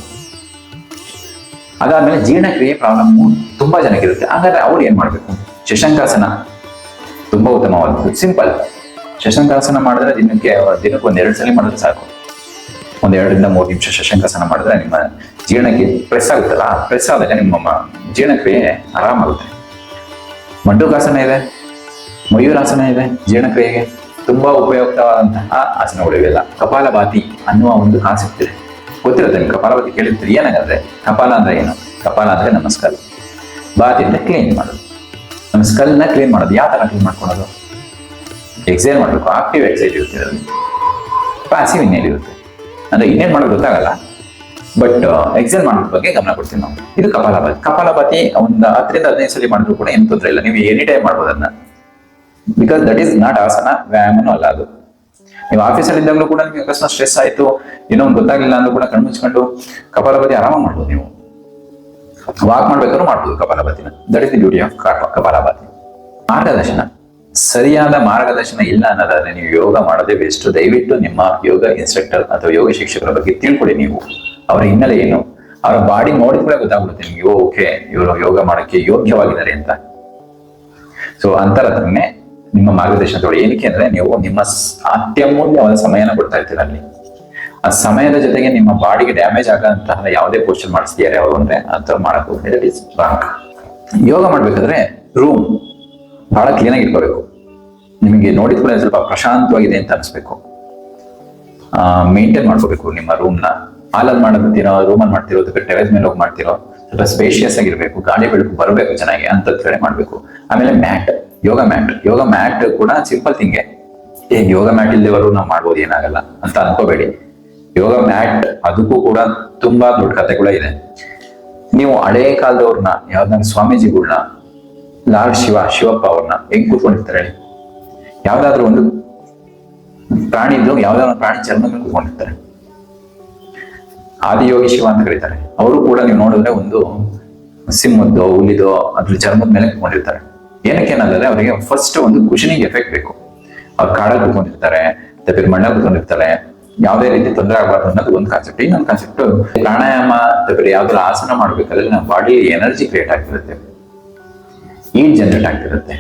ಅದಾದ್ಮೇಲೆ ಜೀರ್ಣಕ್ರಿಯೆ ಪ್ರಾಬ್ಲಮ್ ತುಂಬಾ ಜನಕ್ಕಿರುತ್ತೆ. ಹಾಗಾದ್ರೆ ಅವ್ರು ಏನ್ ಮಾಡ್ಬೇಕು? ಶಶಂಕಾಸನ ತುಂಬಾ ಉತ್ತಮವಾದದ್ದು. ಸಿಂಪಲ್ ಶಶಂಕಾಸನ ಮಾಡಿದ್ರೆ ದಿನಕ್ಕೆ ದಿನಕ್ಕೆ ಒಂದ್ ಎರಡು ಸಲ ಮಾಡಿದ್ರೆ ಸಾಕು. ಒಂದ್ ಎರಡರಿಂದ ಮೂರು ನಿಮಿಷ ಶಶಂಕಾಸನ ಮಾಡಿದ್ರೆ ನಿಮ್ಮ ಜೀರ್ಣಕ್ಕೆ ಪ್ರೆಸ್ ಆಗುತ್ತಲ್ಲ? ಪ್ರೆಸ್ ಆದಾಗ ನಿಮ್ಮ ಜೀರ್ಣಕ್ರಿಯೆ ಆರಾಮಾಗುತ್ತೆ. ಮಂಡುಕಾಸನ ಇದೆ. ಮಯೂರಾಸನ ಇದೆ. ಜೀರ್ಣಕ್ರಿಯೆಗೆ ತುಂಬಾ ಉಪಯುಕ್ತವಾದಂತಹ ಆಸನಗಳು ಇವೆಲ್ಲ. ಕಪಾಲಭಾತಿ ಅನ್ನುವ ಒಂದು ಕಾನ್ಸೆಪ್ಟ್ ಇದೆ. ಗೊತ್ತಿರುತ್ತೆ ನಿಮ್ಗೆ. ಕಪಾಲಭಾತಿ ಕೇಳಿರ್ತೀರಿ. ಏನಾಗಂದ್ರೆ ಕಪಾಲ ಅಂದ್ರೆ ಏನು? ಕಪಾಲ ಅಂದ್ರೆ ನಮಸ್ಕಾರ. ಬಾತಿಯಿಂದ ಕ್ಲೀನ್ ಮಾಡೋದು. ನಮ್ಮ ಸ್ಕಲ್ನ ಕ್ಲೀನ್ ಮಾಡೋದು. ಯಾವ ತರ ಕ್ಲೀನ್ ಮಾಡ್ಕೊಳೋದು? ಎಕ್ಸೈಲ್ ಮಾಡಬೇಕು. ಆಕ್ಟಿವ್ ಎಕ್ಸೈಲ್ ಇರುತ್ತೆ ಅದರಲ್ಲಿ ಪ್ಯಾಸಿವ್ ಇರುತ್ತೆ. ಅಂದ್ರೆ ಇನ್ನೇನು ಮಾಡೋದು ಗೊತ್ತಾಗಲ್ಲ. ಬಟ್ ಎಕ್ಸೈಲ್ ಮಾಡೋದ್ರ ಬಗ್ಗೆ ಗಮನ ಕೊಡ್ತೀವಿ ನಾವು. ಇದು ಕಪಾಲಭಾತಿ. ಕಪಾಲಭಾತಿ ಒಂದು ಹತ್ತರಿಂದ ಹದಿನೈದು ಸಲ ಮಾಡಿದ್ರು ಕೂಡ ಏನು ತೊಂದರೆ ಇಲ್ಲ. ನೀವು ಎನಿ ಟೈಮ್ ಮಾಡ್ಬೋದು ಅದನ್ನ. ಬಿಕಾಸ್ ದಟ್ ಈಸ್ ನಾಟ್ ಆಸನ ವ್ಯಾಯಾಮನೂ ಅಲ್ಲ ಅದು. ನೀವು ಆಫೀಸಲ್ಲಿ ಇದ್ದಾಗಲೂ ಕೂಡ ನಿಮಗೆ ಅಕಸ್ಮಾತ್ ಸ್ಟ್ರೆಸ್ ಆಯಿತು, ಏನೋ ಒಂದು ಗೊತ್ತಾಗಲಿಲ್ಲ ಅಂದ್ರೂ ಕೂಡ ಕಣ್ಮುಚ್ಕೊಂಡು ಕಪಾಲಭಾತಿ ಆರಾಮ ಮಾಡ್ಬೋದು ನೀವು. ವಾಕ್ ಮಾಡ್ಬೇಕಾದ್ರೂ ಮಾಡ್ಬೋದು ಕಪಾಲಭಾತಿನ that is the duty of Kapalabhati ಮಾರ್ಗದರ್ಶನ. ಸರಿಯಾದ ಮಾರ್ಗದರ್ಶನ ಇಲ್ಲ ಅನ್ನೋದಾದ್ರೆ ನೀವು ಯೋಗ ಮಾಡೋದೇ ಬೆಸ್ಟ್ ದಯವಿಟ್ಟು ನಿಮ್ಮ ಯೋಗ ಇನ್ಸ್ಟ್ರಕ್ಟರ್ ಅಥವಾ ಯೋಗ ಶಿಕ್ಷಕರ ಬಗ್ಗೆ ತಿಳ್ಕೊಳ್ಳಿ ನೀವು. ಅವರ ಹಿನ್ನೆಲೆ ಏನು? ಅವರ ಬಾಡಿ ನೋಡಿದ ಕೂಡ ಗೊತ್ತಾಗ್ಬಿಡುತ್ತೆ ನಿಮ್ಗೆ ಓಕೆ ಇವರು ಯೋಗ ಮಾಡೋಕ್ಕೆ ಯೋಗ್ಯವಾಗಿದ್ದಾರೆ ಅಂತ. ಸೊ ಅಂತರ ಹತ್ರನೇ ನಿಮ್ಮ ಮಾರ್ಗದರ್ಶನ ತಗೊಳ್ಳಿ ಏನಕ್ಕೆ ಅಂದ್ರೆ ನೀವು ನಿಮ್ಮ ಅತ್ಯಮೂಲ್ಯವಾದ ಸಮಯನ ಕೊಡ್ತಾ ಇರ್ತೀರ ಅಲ್ಲಿ. ಆ ಸಮಯದ ಜೊತೆಗೆ ನಿಮ್ಮ ಬಾಡಿಗೆ ಡ್ಯಾಮೇಜ್ ಆಗಂತಹ ಯಾವುದೇ ಪೋಸ್ಟರ್ ಮಾಡಿಸ್ತಿದ್ದಾರೆ ಅವರು ಅಂದ್ರೆ ಅಂತ ಮಾಡಕ್ ಇಟ್ ಇಸ್ ರಾಂಗ್ ಯೋಗ ಮಾಡ್ಬೇಕಾದ್ರೆ ರೂಮ್ ಬಹಳ ಕ್ಲೀನ್ ಆಗಿ ನಿಮಗೆ ನೋಡಿದ ಕೂಡ ಸ್ವಲ್ಪ ಪ್ರಶಾಂತವಾಗಿದೆ ಅಂತ ಅನಿಸ್ಬೇಕು. ಮೇಂಟೈನ್ ಮಾಡ್ಕೋಬೇಕು ನಿಮ್ಮ ರೂಮ್ನ ಹಾಲಲ್ಲಿ ಮಾಡ್ತೀರೋ ರೂಮಲ್ಲಿ ಮಾಡ್ತಿರೋ, ಅಥವಾ ಟೆರೆಸ್ ಮೇಲೆ ಹೋಗಿ ಮಾಡ್ತಿರೋ, ಸ್ವಲ್ಪ ಸ್ಪೇಷಿಯಸ್ ಆಗಿರ್ಬೇಕು ಗಾಳಿ ಬೆಳಕು ಬರಬೇಕು ಚೆನ್ನಾಗಿ ಅಂತ ಮಾಡಬೇಕು. ಆಮೇಲೆ mat yoga mat yoga mat ಕೂಡ ಸಿಂಪಲ್ ಥಿಂಗೆ ಏನ್ ಯೋಗ ಮ್ಯಾಟ್ ಇಲ್ಲಿವರು ನಾವು ಮಾಡ್ಬೋದು, ಏನಾಗಲ್ಲ ಅಂತ ಅನ್ಕೋಬೇಡಿ. ಯೋಗ ಮ್ಯಾಟ್ ಅದಕ್ಕೂ ಕೂಡ ತುಂಬಾ ದೊಡ್ಡ ಕೂಡ ಇದೆ. ನೀವು ಹಳೇ ಕಾಲದವ್ರನ್ನ, ಯಾವ್ದಾದ್ರು ಸ್ವಾಮೀಜಿಗಳನ್ನ ಲಾರ್ಡ್ ಶಿವ, ಶಿವಪ್ಪ ಅವ್ರನ್ನ ಹೆಂಗ್ ಕೂತ್ಕೊಂಡಿರ್ತಾರೆ ಯಾವ್ದಾದ್ರು ಒಂದು ಪ್ರಾಣಿ ಇದ್ದು ಯಾವ್ದಾದ್ರು ಪ್ರಾಣಿ ಚರ್ಮದ ಮೇಲೆ ಕೂತ್ಕೊಂಡಿರ್ತಾರೆ. ಆದಿಯೋಗಿ ಶಿವ ಅಂತ ಕರೀತಾರೆ. ಅವರು ಕೂಡ ನೀವು ನೋಡಿದ್ರೆ ಒಂದು ಸಿಮ್ಮದ್ದು ಹುಲಿದೋ ಅದ್ರ ಚರ್ಮದ ಮೇಲೆ ಕೂತ್ಕೊಂಡಿರ್ತಾರೆ. ಏನಕ್ಕೆ ಅನ್ನೋದಾದ್ರೆ ಅವರಿಗೆ ಫಸ್ಟ್ ಒಂದು ಕುಷನಿಂಗ್ ಎಫೆಕ್ಟ್ ಬೇಕು. ಅವ್ರು ಕಾಡಲ್ಲಿ ಕೂತ್ಕೊಂಡಿರ್ತಾರೆ ತಪ್ಪಿದ ಮಣ್ಣ ಕೂತ್ಕೊಂಡಿರ್ತಾರೆ, ಯಾವುದೇ ರೀತಿ ತೊಂದರೆ ಆಗಬಾರ್ದು ಅನ್ನೋದು ಒಂದು ಕಾನ್ಸೆಪ್ಟ್ ಇನ್ನೊಂದು ಕಾನ್ಸೆಪ್ಟ್ ಪ್ರಾಣಾಯಾಮ ತಪ್ಪಿದ್ರೆ ಯಾವ್ದಾದ್ರು ಆಸನ ಮಾಡ್ಬೇಕಾದ್ರೆ ನಮ್ಮ ಬಾಡಿ ಎನರ್ಜಿ ಕ್ರಿಯೇಟ್ ಆಗ್ತಿರುತ್ತೆ. ಈಟ್ ಜನರೇಟ್ ಆಗ್ತಿರುತ್ತೆ.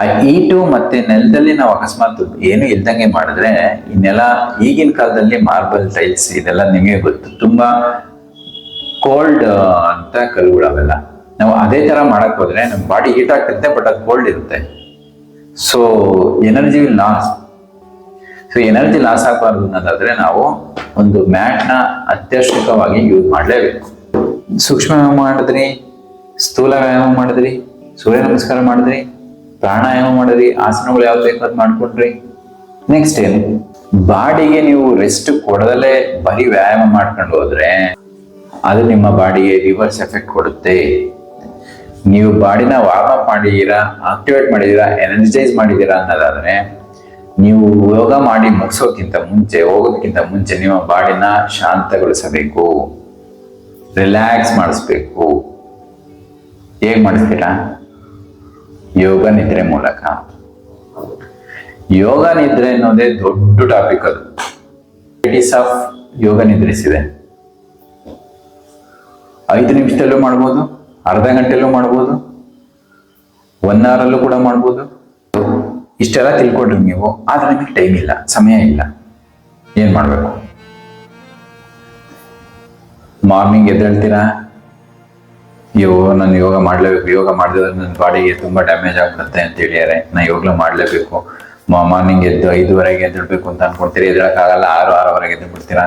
ಆ ಈಟು ಮತ್ತೆ ನೆಲದಲ್ಲಿ ನಾವು ಅಕಸ್ಮಾತ್ ಏನು ಇಲ್ದಂಗೆ ಮಾಡಿದ್ರೆ ಈ ನೆಲ ಈಗಿನ ಕಾಲದಲ್ಲಿ ಮಾರ್ಬಲ್ ಟೈಲ್ಸ್ ಇದೆಲ್ಲ ನಿಮಗೆ ಗೊತ್ತು. ತುಂಬಾ ಕೋಲ್ಡ್ ಅಂತ ಕಲ್ಲುಗಳು ಅವೆಲ್ಲ ನಾವು ಅದೇ ತರ ಮಾಡಕ್ ಹೋದ್ರೆ ನಮ್ಮ ಬಾಡಿ ಹೀಟ್ ಆಗ್ತಿರುತ್ತೆ ಬಟ್ ಅದು ಕೋಲ್ಡ್ ಇರುತ್ತೆ. So energy will loss so energy loss ಆಗಬಾರ್ದು ಅನ್ನೋದಾದ್ರೆ ನಾವು ಒಂದು ಮ್ಯಾಟ್ನ ಅತ್ಯವಶ್ಯಕವಾಗಿ ಯೂಸ್ ಮಾಡಲೇಬೇಕು. ಸೂಕ್ಷ್ಮ ವ್ಯಾಯಾಮ ಮಾಡಿದ್ರಿ, ಸ್ಥೂಲ ವ್ಯಾಯಾಮ ಮಾಡಿದ್ರಿ, ಸೂರ್ಯ ನಮಸ್ಕಾರ ಮಾಡಿದ್ರಿ, ಪ್ರಾಣಾಯಾಮ ಮಾಡಿದ್ರಿ, ಆಸನಗಳು ಯಾವ್ದು ಬೇಕು ಅದು ಮಾಡ್ಕೊಂಡ್ರಿ. ನೆಕ್ಸ್ಟ್ ಏನು? ಬಾಡಿಗೆ ನೀವು ರೆಸ್ಟ್ ಕೊಡದಲ್ಲೇ ಬರೀ ವ್ಯಾಯಾಮ ಮಾಡ್ಕೊಂಡು ಹೋದ್ರೆ ಅದು ನಿಮ್ಮ ಬಾಡಿಗೆ ರಿವರ್ಸ್ ಎಫೆಕ್ಟ್ ಕೊಡುತ್ತೆ. ನೀವು ಬಾಡಿನ ವಾರ್ಮ್ ಅಪ್ ಮಾಡಿದ್ದೀರಾ ಆಕ್ಟಿವೇಟ್ ಮಾಡಿದ್ದೀರಾ ಎನರ್ಜೈಸ್ ಮಾಡಿದ್ದೀರಾ ಅನ್ನೋದಾದ್ರೆ, ನೀವು ಯೋಗ ಮಾಡಿ ಮುಗಿಸೋಕ್ಕಿಂತ ಮುಂಚೆ, ಹೋಗೋದಕ್ಕಿಂತ ಮುಂಚೆ ನಿಮ್ಮ ಬಾಡಿನ ಶಾಂತಗೊಳಿಸಬೇಕು. ರಿಲ್ಯಾಕ್ಸ್ ಮಾಡಿಸ್ಬೇಕು. ಹೇಗೆ ಮಾಡಿಸ್ತೀರಾ? ಯೋಗ ನಿದ್ರೆ ಮೂಲಕ. ಯೋಗ ನಿದ್ರೆ ಅನ್ನೋದೇ ದೊಡ್ಡ ಟಾಪಿಕ್ ಅದು. ಆಫ್ ಯೋಗ ನಿದ್ರಿಸಿದೆ. ಐದು ನಿಮಿಷದಲ್ಲೂ ಮಾಡ್ಬೋದು. ಅರ್ಧ ಗಂಟೆಲೂ ಮಾಡ್ಬೋದು ಒನ್ ಅವರಲ್ಲೂ ಕೂಡ ಮಾಡ್ಬೋದು. ಇಷ್ಟೆಲ್ಲ ತಿಳ್ಕೊಡ್ರಿ ನೀವು. ಆದ್ರೆ ನಿಮಗೆ ಟೈಮ್ ಇಲ್ಲ, ಸಮಯ ಇಲ್ಲ. ಏನ್ ಮಾಡ್ಬೇಕು? ಮಾರ್ನಿಂಗ್ ಎದ್ದೇಳ್ತೀರಾ? ಅಯ್ಯೋ, ನಾನು ಯೋಗ ಮಾಡ್ಲೇಬೇಕು ಯೋಗ ಮಾಡಿದ್ರೆ ನನ್ನ ಬಾಡಿಗೆ ತುಂಬಾ ಡ್ಯಾಮೇಜ್ ಆಗ್ಬಿಡುತ್ತೆ ಅಂತ ಹೇಳಿದ್ದಾರೆ ನಾ ಯೋಗ ಮಾಡ್ಲೇಬೇಕು. ಮಾರ್ನಿಂಗ್ ಎದ್ದು ಐದುವರೆಗೆ ಎದ್ದಿಡ್ಬೇಕು ಅಂತ ಅನ್ಕೊಡ್ತೀರಿ ಎದ್ರಕ್ಕಾಗಲ್ಲ ಆರು, ಆರವರೆಗೆ ಎದ್ದು ಬಿಡ್ತೀರಾ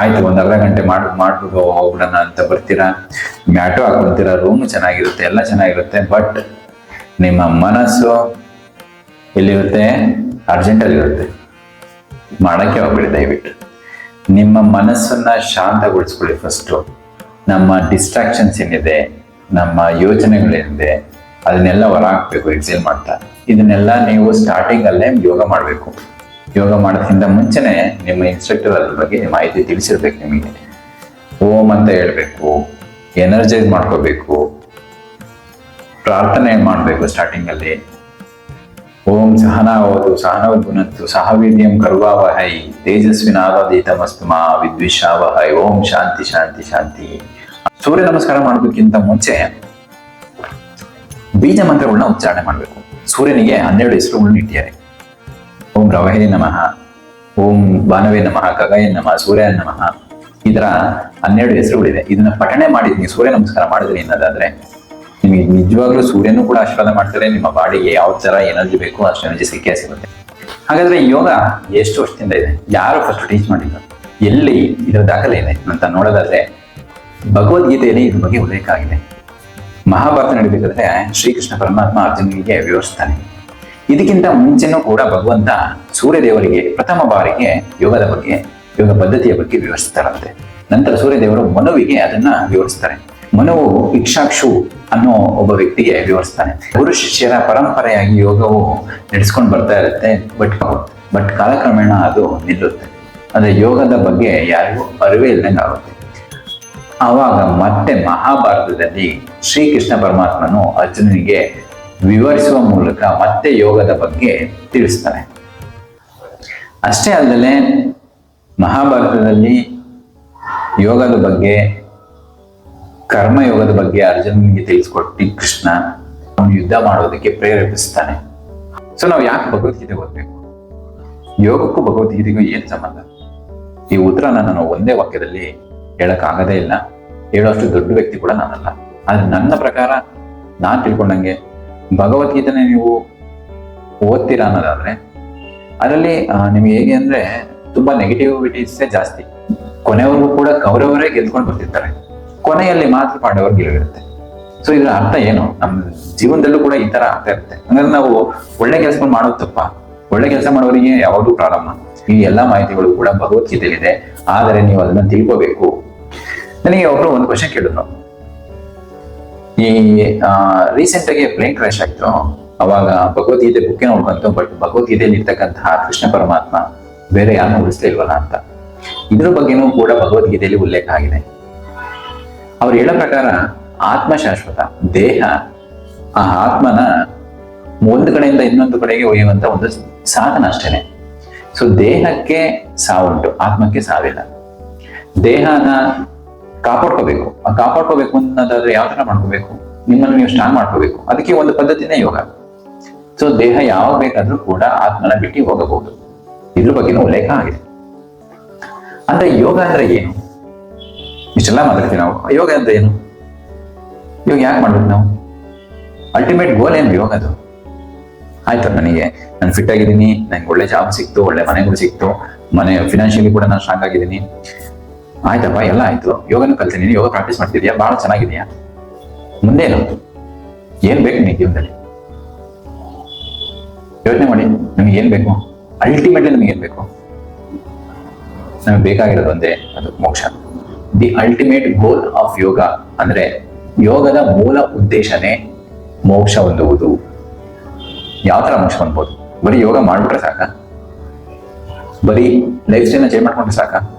ಆಯ್ತು, ಒಂದ್ ಅರ್ಧ ಗಂಟೆ ಮಾಡಿ, ಮಾಡ್ಬಿಟ್ಟು ಹೋಗ್ಬಿಡೋಣ ಅಂತ ಬರ್ತೀರಾ? ಮ್ಯಾಟು ಹಾಕೊಂತೀರಾ ರೂಮ್ ಚೆನ್ನಾಗಿರುತ್ತೆ, ಎಲ್ಲ ಚೆನ್ನಾಗಿರುತ್ತೆ ಬಟ್ ನಿಮ್ಮ ಮನಸ್ಸು ಎಲ್ಲಿರುತ್ತೆ? ಅರ್ಜೆಂಟಲ್ಲಿ ಇರುತ್ತೆ ಮಾಡಕ್ಕೆ ಹೋಗ್ಬಿಡಿ ದಯವಿಟ್ಟು. ನಿಮ್ಮ ಮನಸ್ಸನ್ನ ಶಾಂತಗೊಳಿಸ್ಕೊಳ್ಳಿ ಫಸ್ಟು ನಮ್ಮ ಡಿಸ್ಟ್ರಾಕ್ಷನ್ಸ್ ಏನಿದೆ, ನಮ್ಮ ಯೋಚನೆಗಳೇನಿದೆ, ಅದನ್ನೆಲ್ಲ ಹೊರಹಾಕ್ಬೇಕು ಎಕ್ಸೇಲ್ ಮಾಡ್ತಾ. ಇದನ್ನೆಲ್ಲ ನೀವು ಸ್ಟಾರ್ಟಿಂಗ್ ಅಲ್ಲೇ ಯೋಗ ಮಾಡಬೇಕು. ಯೋಗ ಮಾಡೋದ್ಕಿಂತ ಮುಂಚೆನೆ ನಿಮ್ಮ ಇನ್ಸ್ಟ್ರಕ್ಟರ್ ಅದ್ರ ಬಗ್ಗೆ ಮಾಹಿತಿ ತಿಳಿಸಿರ್ಬೇಕು ನಿಮಗೆ. ಓಂ ಅಂತ ಹೇಳ್ಬೇಕು ಎನರ್ಜೈಸ್ ಮಾಡ್ಕೋಬೇಕು, ಪ್ರಾರ್ಥನೆ ಮಾಡಬೇಕು ಸ್ಟಾರ್ಟಿಂಗ್ ಅಲ್ಲಿ. ಓಂ ಸಹನಾವತು ಸಹನವದ್ಗುಣತ್ತು ಸಹವೀರ್ಯಂ ಕರ್ವಾವಹೈ ತೇಜಸ್ವಿನಾವಧೀತಮಸ್ತು ಮಾ ವಿದ್ವಿಷಾವಹೈ, ಓಂ ಶಾಂತಿ ಶಾಂತಿ ಶಾಂತಿ. ಸೂರ್ಯ ನಮಸ್ಕಾರ ಮಾಡೋದಕ್ಕಿಂತ ಮುಂಚೆ ಬೀಜ ಮಂತ್ರಗಳನ್ನ ಉಚ್ಚಾರಣೆ ಮಾಡಬೇಕು. ಸೂರ್ಯನಿಗೆ ಹನ್ನೆರಡು ಹೆಸರುಗಳನ್ನು ಇಟ್ಟಿದ್ದಾರೆ ಓಂ ರವಹೇ ನಮಃ, ಓಂ ಬಾನವೇ ನಮಃ ಖಗಯ ನಮಃ ಸೂರ್ಯ ನಮಃ. ಈ ತರ ಹನ್ನೆರಡು ಹೆಸರುಗಳಿದೆ ಇದನ್ನ ಪಠಣೆ ಮಾಡಿದ್ ನೀವು ಸೂರ್ಯ ನಮಸ್ಕಾರ ಮಾಡಿದ್ರೆ ಅನ್ನೋದಾದ್ರೆ, ನಿಮಗೆ ನಿಜವಾಗ್ಲೂ ಸೂರ್ಯನೂ ಕೂಡ ಆಶೀರ್ವಾದ ಮಾಡ್ತಾರೆ, ನಿಮ್ಮ ಬಾಡಿಗೆ ಯಾವ ತರ ಎನರ್ಜಿ ಬೇಕೋ ಅಷ್ಟು ಎನರ್ಜಿ ಸಿಕ್ಕೇ ಸಿಗುತ್ತೆ. ಹಾಗಾದ್ರೆ ಯೋಗ ಎಷ್ಟು ವರ್ಷದಿಂದ ಇದೆ? ಯಾರು ಫಸ್ಟ್ ಟೀಚ್ ಮಾಡಿದ್ರು ಎಲ್ಲಿ ಇದರ ದಾಖಲೆ ಇದೆ ಅಂತ ನೋಡೋದಾದ್ರೆ, ಭಗವದ್ಗೀತೆಯಲ್ಲಿ ಇದ್ರ ಬಗ್ಗೆ ಉಲ್ಲೇಖ ಆಗಿದೆ. ಮಹಾಭಾರತ ನಡೀಬೇಕಾದ್ರೆ ಶ್ರೀಕೃಷ್ಣ ಪರಮಾತ್ಮ ಅರ್ಜುನಿಗೆ ವಿವರಿಸ್ತಾನೆ. ಇದಕ್ಕಿಂತ ಮುಂಚೆನೂ ಕೂಡ ಭಗವಂತ ಸೂರ್ಯದೇವರಿಗೆ ಪ್ರಥಮ ಬಾರಿಗೆ ಯೋಗದ ಬಗ್ಗೆ, ಯೋಗ ಪದ್ಧತಿಯ ಬಗ್ಗೆ ವಿವರಿಸ್ತಾರಂತೆ. ನಂತರ ಸೂರ್ಯದೇವರು ಮನುವಿಗೆ ಅದನ್ನ ವಿವರಿಸ್ತಾರೆ. ಮನುವು ಇಕ್ಷಾಕ್ಷು ಅನ್ನೋ ಒಬ್ಬ ವ್ಯಕ್ತಿಗೆ ವಿವರಿಸ್ತಾನೆ. ಗುರು ಶಿಷ್ಯರ ಪರಂಪರೆಯಾಗಿ ಯೋಗವು ನಡೆಸ್ಕೊಂಡು ಬರ್ತಾ ಇರುತ್ತೆ, ಬಟ್ ಬಟ್ ಕಾಲಕ್ರಮೇಣ ಅದು ನಿಲ್ಲುತ್ತೆ. ಅಂದ್ರೆ ಯೋಗದ ಬಗ್ಗೆ ಯಾರಿಗೂ ಅರಿವೇ ಇಲ್ಲದಂಗೆ ಆಗುತ್ತೆ ಆವಾಗ ಮತ್ತೆ ಮಹಾಭಾರತದಲ್ಲಿ ಶ್ರೀಕೃಷ್ಣ ಪರಮಾತ್ಮನು ಅರ್ಜುನನಿಗೆ ವಿವರಿಸುವ ಮೂಲಕ ಮತ್ತೆ ಯೋಗದ ಬಗ್ಗೆ ತಿಳಿಸ್ತಾನೆ. ಅಷ್ಟೇ ಅಲ್ಲದೆ ಮಹಾಭಾರತದಲ್ಲಿ ಯೋಗದ ಬಗ್ಗೆ, ಕರ್ಮಯೋಗದ ಬಗ್ಗೆ ಅರ್ಜುನನಿಗೆ ತಿಳಿಸ್ಕೊಟ್ಟು ಕೃಷ್ಣ ಅವನು ಯುದ್ಧ ಮಾಡೋದಕ್ಕೆ ಪ್ರೇರೇಪಿಸ್ತಾನೆ. ಸೊ ನಾವು ಯಾಕೆ ಭಗವದ್ಗೀತೆ ಓದ್ಬೇಕು? ಯೋಗಕ್ಕೂ ಭಗವದ್ಗೀತೆಗೂ ಏನ್ ಸಂಬಂಧ? ಈ ಉತ್ತರನ ನಾನು ಒಂದೇ ವಾಕ್ಯದಲ್ಲಿ ಹೇಳಕ್ ಆಗದೇ ಇಲ್ಲ. ಹೇಳೋಷ್ಟು ದೊಡ್ಡ ವ್ಯಕ್ತಿ ಕೂಡ ನಾನಲ್ಲ. ಆದ್ರೆ ನನ್ನ ಪ್ರಕಾರ ನಾನ್ ತಿಳ್ಕೊಂಡಂಗೆ ಭಗವದ್ಗೀತೆನ ನೀವು ಓದ್ತೀರಾ ಅನ್ನೋದಾದ್ರೆ, ಅದರಲ್ಲಿ ನಿಮ್ಗೆ ಹೇಗೆ ಅಂದ್ರೆ ತುಂಬಾ ನೆಗೆಟಿವಿಟೀಸ್ ಜಾಸ್ತಿ. ಕೊನೆವರೆಗೂ ಕೂಡ ಕೌರವರೇ ಗೆದ್ಕೊಂಡು ಬರ್ತಿರ್ತಾರೆ. ಕೊನೆಯಲ್ಲಿ ಮಾತ್ರ ಪಾಂಡವರು ಗೆಲುವಿರುತ್ತೆ. ಸೊ ಇದರ ಅರ್ಥ ಏನು? ನಮ್ಮ ಜೀವನದಲ್ಲೂ ಕೂಡ ಈ ತರ ಆಗ್ತಾ ಇರುತ್ತೆ. ಅಂದ್ರೆ ನಾವು ಒಳ್ಳೆ ಕೆಲಸ ಮಾಡೋದು ತಪ್ಪ? ಒಳ್ಳೆ ಕೆಲಸ ಮಾಡೋರಿಗೆ ಯಾವಾಗಲೂ ಪ್ರಾರಂಭ? ಈ ಎಲ್ಲಾ ಮಾಹಿತಿಗಳು ಕೂಡ ಭಗವದ್ಗೀತೆಯಲ್ಲಿದೆ ಆದರೆ ನೀವು ಅದನ್ನ ತಿಳ್ಕೋಬೇಕು. ನನಗೆ ಒಬ್ರು ಒಂದು ಕ್ವಶನ್ ಕೇಳಿದ್ರು. ಈ ರೀಸೆಂಟ್ ಆಗಿ ಪ್ಲೇನ್ ಕ್ರಾಶ್ ಆಯ್ತು. ಅವಾಗ ಭಗವದ್ಗೀತೆ ಬುಕ್ಕೆ ನೋಡ್ಕೊಂತು ಬಟ್ ಭಗವದ್ಗೀತೆಯಲ್ಲಿ ಇರ್ತಕ್ಕಂತಹ ಕೃಷ್ಣ ಪರಮಾತ್ಮ ಬೇರೆ ಯಾರನ್ನೂ ಉಳಿಸ್ತಾ ಇಲ್ವಲ್ಲ ಅಂತ. ಇದ್ರ ಬಗ್ಗೆನೂ ಕೂಡ ಭಗವದ್ಗೀತೆಯಲ್ಲಿ ಉಲ್ಲೇಖ ಆಗಿದೆ. ಅವ್ರು ಹೇಳೋ ಪ್ರಕಾರ ಆತ್ಮ ಶಾಶ್ವತ ದೇಹ, ಆ ಆತ್ಮನ ಒಂದು ಕಡೆಯಿಂದ ಇನ್ನೊಂದು ಕಡೆಗೆ ಒಯ್ಯುವಂತ ಒಂದು ಸಾಧನ ಅಷ್ಟೇನೆ. ಸೊ ದೇಹಕ್ಕೆ ಸಾವುಂಟು, ಆತ್ಮಕ್ಕೆ ಸಾವಿಲ್ಲ. ದೇಹನ ಕಾಪಾಡ್ಕೋಬೇಕು. ಆ ಕಾಪಾಡ್ಕೋಬೇಕು ಅನ್ನೋದಾದ್ರೆ ಯಾವ ತರ ಮಾಡ್ಕೋಬೇಕು? ನಿಮ್ಮನ್ನು ನೀವು ಸ್ಟ್ರಾಂಗ್ ಮಾಡ್ಕೋಬೇಕು. ಅದಕ್ಕೆ ಒಂದು ಪದ್ಧತಿನೇ ಯೋಗ. ಸೊ ದೇಹ ಯಾವಾಗ ಬೇಕಾದ್ರೂ ಕೂಡ ಆತ್ಮನ ಬಿಟ್ಟು ಹೋಗಬಹುದು. ಇದ್ರ ಬಗ್ಗೆನೂ ಉಲ್ಲೇಖ ಆಗಿದೆ. ಅಂದ್ರೆ ಯೋಗ ಅಂದ್ರೆ ಏನು? ಇಷ್ಟೆಲ್ಲ ಮಾತಾಡ್ತೀವಿ ನಾವು. ಯೋಗ ಅಂದ್ರೆ ಏನು? ಯೋಗ ಯಾಕೆ ಮಾಡ್ಬೇಕು ನಾವು? ಅಲ್ಟಿಮೇಟ್ ಗೋಲ್ ಏನು ಯೋಗದು ಆಯ್ತು, ನನಗೆ, ನಾನು ಫಿಟ್ ಆಗಿದ್ದೀನಿ, ನಂಗೆ ಒಳ್ಳೆ ಜಾಬ್ ಸಿಕ್ತು, ಒಳ್ಳೆ ಮನೆಗಳು ಸಿಕ್ತು, ಮನೆ ಫಿನಾನ್ಷಿಯಲಿ ಕೂಡ ನಾನು ಸ್ಟ್ರಾಂಗ್ ಆಗಿದ್ದೀನಿ. ಆಯ್ತಪ್ಪ ಎಲ್ಲ ಆಯ್ತು. ಯೋಗನ ಕಲ್ತೀನಿ. ಯೋಗ ಪ್ರಾಕ್ಟೀಸ್ ಮಾಡ್ತಿದ್ಯಾ? ಬಹಳ ಚೆನ್ನಾಗಿದೆಯಾ? ಮುಂದೇನು ಏನ್? ಬೇಕು ನಿಮಗೆ ಜೀವನದಲ್ಲಿ? ಯೋಚನೆ ಮಾಡಿ. ನಿಮ್ಗೆ ಏನ್ ಬೇಕು? ಅಲ್ಟಿಮೇಟ್ಲಿ ನಿಮ್ಗೆ ಏನ್ ಬೇಕು? ನಮಗೆ ಬೇಕಾಗಿರೋದು ಒಂದೇ, ಅದು ಮೋಕ್ಷ. The ultimate goal of yoga ಅಂದ್ರೆ ಯೋಗದ ಮೂಲ ಉದ್ದೇಶನೇ ಮೋಕ್ಷ ಹೊಂದುವುದು. ಯಾವ ತರ ಮೋಕ್ಷ ಹೊಂದ್ಬೋದು? ಬರೀ ಯೋಗ ಮಾಡ್ಬಿಟ್ರೆ ಸಾಕ? ಬರೀ ಲೈಫ್ ಸ್ಟೈಲ್ನ ಚೇಂಜ್ ಮಾಡ್ಕೊಂಡ್ರೆ ಸಾಕ?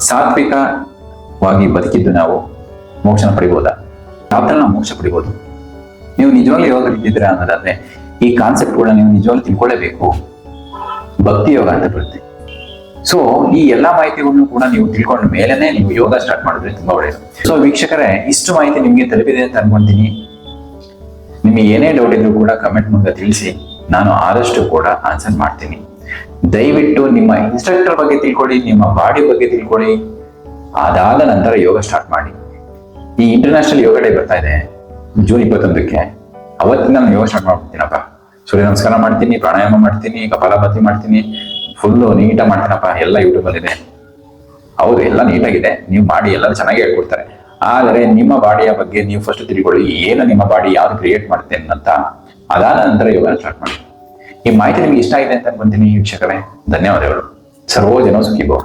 ಸಾತ್ವಿಕವಾಗಿ ಬದುಕಿದ್ದು ನಾವು ಮೋಕ್ಷನ ಪಡಿಬೋದಾ? ಯಾವ ತರ ನಾವು ಮೋಕ್ಷ ಪಡಿಬೋದು? ನೀವು ನಿಜವಾಗ್ಲೂ ಯೋಗ ಬಿದ್ದಿದ್ರೆ ಅನ್ನೋದಾದ್ರೆ, ಈ ಕಾನ್ಸೆಪ್ಟ್ಗಳನ್ನ ನೀವು ನಿಜವಾಗ್ಲೂ ತಿಳ್ಕೊಳ್ಳೇಬೇಕು ಭಕ್ತಿ ಯೋಗ ಅಂತ ಬರುತ್ತೆ. ಸೊ ಈ ಎಲ್ಲಾ ಮಾಹಿತಿಗಳನ್ನು ಕೂಡ ನೀವು ತಿಳ್ಕೊಂಡ ಮೇಲೆನೆ ನೀವು ಯೋಗ ಸ್ಟಾರ್ಟ್ ಮಾಡಿದ್ರೆ ತುಂಬಾ ಒಳ್ಳೆಯದು ಸೊ ವೀಕ್ಷಕರೇ, ಇಷ್ಟು ಮಾಹಿತಿ ನಿಮಗೆ ತಲುಪಿದೆ ಅಂತ ಅನ್ಕೊಂತೀನಿ. ನಿಮಗೆ ಏನೇ ಡೌಟ್ ಇದ್ರೂ ಕೂಡ ಕಮೆಂಟ್ ಮುಂದೆ ತಿಳಿಸಿ. ನಾನು ಆದಷ್ಟು ಕೂಡ ಆನ್ಸರ್ ಮಾಡ್ತೀನಿ. ದಯವಿಟ್ಟು ನಿಮ್ಮ ಇನ್ಸ್ಟ್ರಕ್ಟರ್ ಬಗ್ಗೆ ತಿಳ್ಕೊಳ್ಳಿ, ನಿಮ್ಮ ಬಾಡಿ ಬಗ್ಗೆ ತಿಳ್ಕೊಳ್ಳಿ. ಅದಾದ ನಂತರ ಯೋಗ ಸ್ಟಾರ್ಟ್ ಮಾಡಿ. ಈ ಇಂಟರ್ನ್ಯಾಷನಲ್ ಯೋಗ ಡೇ ಬರ್ತಾ ಇದೆ, ಜೂನ್ ಇಪ್ಪತ್ತೊಂದಕ್ಕೆ. ಅವತ್ತಿನ ನಾನು ಯೋಗ ಸ್ಟಾರ್ಟ್ ಮಾಡ್ಬಿಡ್ತೀನಪ್ಪ. ಸೂರ್ಯ ನಮಸ್ಕಾರ ಮಾಡ್ತೀನಿ, ಪ್ರಾಣಾಯಾಮ ಮಾಡ್ತೀನಿ, ಕಪಾಲಭಾತಿ ಮಾಡ್ತೀನಿ ಫುಲ್ಲು ನೀಟಾಗಿ ಮಾಡ್ತೀನಪ್ಪ, ಎಲ್ಲ ಯೂಟ್ಯೂಬ್ ಅಲ್ಲಿ ಇದೆ ಹೌದು, ಎಲ್ಲ ನೀಟಾಗಿದೆ ನೀವು ಮಾಡಿ ಎಲ್ಲ ಚೆನ್ನಾಗಿ ಹೇಳ್ಕೊಡ್ತಾರೆ. ಆದರೆ ನಿಮ್ಮ ಬಾಡಿಯ ಬಗ್ಗೆ ನೀವು ಫಸ್ಟ್ ತಿಳ್ಕೊಳ್ಳಿ, ಏನು ನಿಮ್ಮ ಬಾಡಿ ಯಾರು ಕ್ರಿಯೇಟ್ ಮಾಡ್ತೇನೆ ಅಂತ ಅದಾದ ನಂತರ ಯೋಗ ಸ್ಟಾರ್ಟ್ ಮಾಡಿ. ಈ ಮಾಹಿತಿ ನಿಮಗೆ ಇಷ್ಟ ಆಗಿದೆ ಅಂತ ಅನ್ಕೊಂತೀನಿ ವೀಕ್ಷಕರೇ. ಧನ್ಯವಾದಗಳು. ಸರ್ವೋ ಜನ ಸುಖಿ ಭವ